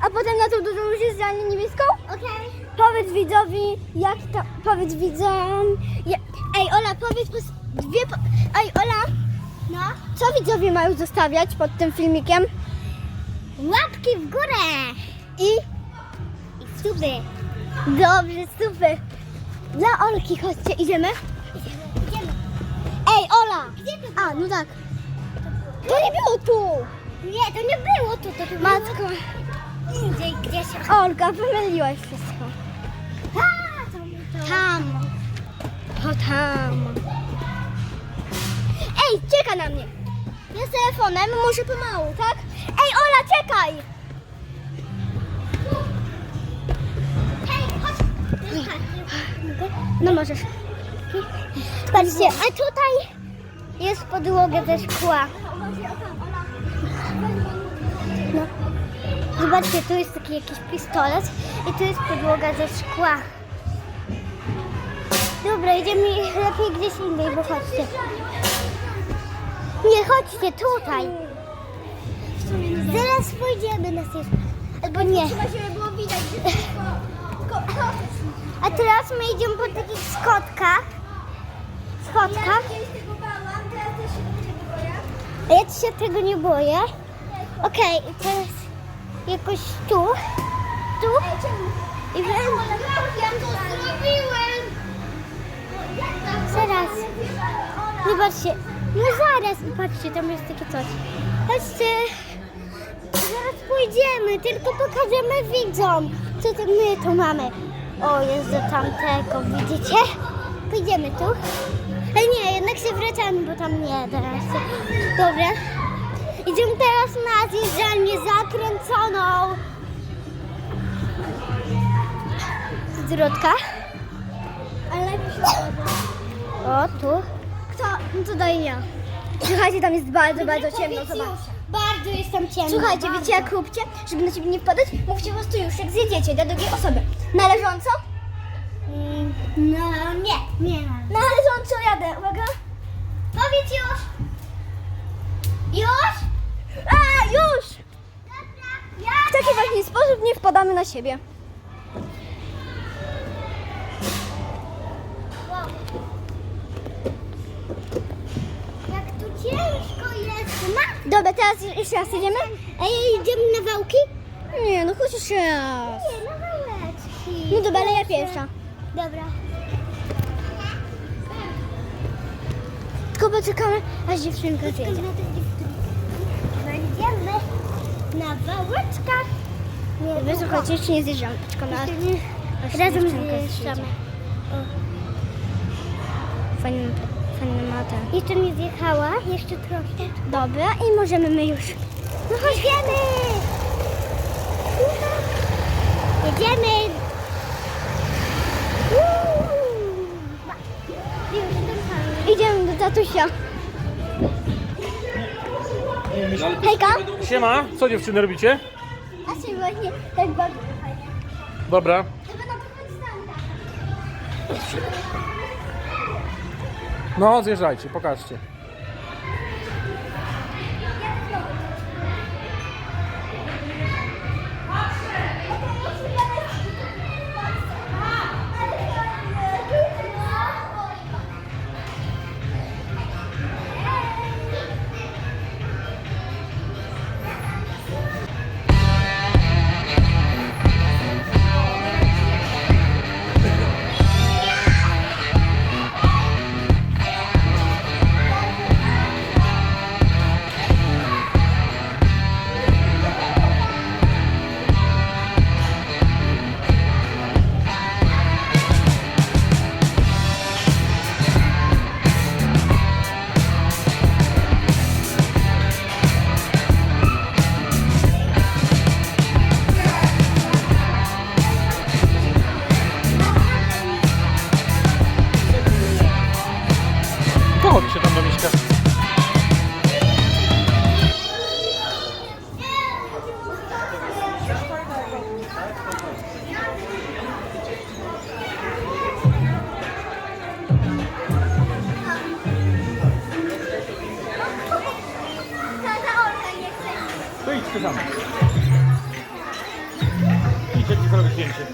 a, po, a potem na tą dużą już realnie niebieską? Okej. Powiedz widzowi, jak to, powiedz widzom, ja, ej Ola, powiedz pos, dwie, po, ej Ola, No. co widzowie mają zostawiać pod tym filmikiem? Łapki w górę. I I suby. dobrze, super. Dla Olki, chodźcie, idziemy? Idziemy. Ej Ola! Gdzie to A, no tak. To nie było tu! Nie, to nie było tu. To, to Matko, było indziej gdzieś. Olga, pomyliłaś wszystko. A, to, to. Tam. To tam. Ej, czeka na mnie. Ja z telefonem, może pomału, tak? Ej, Ola, czekaj! Hej, chodź. No możesz. Patrzcie, a tutaj jest podłoga ze szkła. Zobaczcie, tu jest taki jakiś pistolet i tu jest podłoga ze szkła. Dobra, idziemy lepiej gdzieś indziej, bo chodźcie. Nie, chodźcie tutaj. Zaraz pójdziemy na styl. Albo nie. A teraz my idziemy po takich schodkach. Schodkach. A ja się tego nie boję. Okej, i teraz jakoś tu. Tu. I wiem. Ja to zrobiłem. Zaraz. Zobaczcie. No zaraz. Patrzcie, tam jest takie coś. Chodźcie. Zaraz pójdziemy, tylko pokażemy widzom, co to my tu mamy. O, jest do tamtego, widzicie? Pójdziemy tu. Ale nie, jednak się wracamy, bo tam nie teraz. Dobra. Idziemy teraz na zjeżdżalnię zakręconą. Zdrotka. Ale najpierw O, tu. Kto? No to daj ja. Słuchajcie, tam jest bardzo, bardzo ciemno, zobaczcie. Bardzo jest tam ciemno. Słuchajcie, bardzo. wiecie jak róbcie, żeby na ciebie nie wpadać? Mówcie po prostu już, jak zjedziecie dla drugiej osoby. Należąco? Mm, No nie, nie. Należąco jadę, uwaga. Powiedz. Już? A, już! Dobra, W ja. taki właśnie sposób nie wpadamy na siebie. Wow. Jak tu ciężko jest. Ma. Dobra, teraz jeszcze raz jedziemy? Ej, idziemy na wałki? Nie, no chodź jeszcze raz. Nie, na wałeczki. No dobra, ale ja pierwsza. Dobra. Tylko poczekamy, aż dziewczynka zjedzie. Będziemy na wałeczkach. Nie, Wy słuchajcie, jeszcze nie zjeżdżamy, poczekamy aż, aż Razem zjeżdżamy. zjedzie. Fajny, fajny ma ten. Jeszcze nie zjechała, jeszcze trochę. Dobra, i możemy my już. No chodźmy! Jedziemy! Już ten Idziemy do tatusia. Hejka! Siema, co dziewczyny robicie? Się właśnie tak bardzo fajnie. Dobra. Pochodstanda. No, zjeżdżajcie, pokażcie. Chodź się tam do. To idź ty za mną. Idź, ja ci zrobię zdjęcie.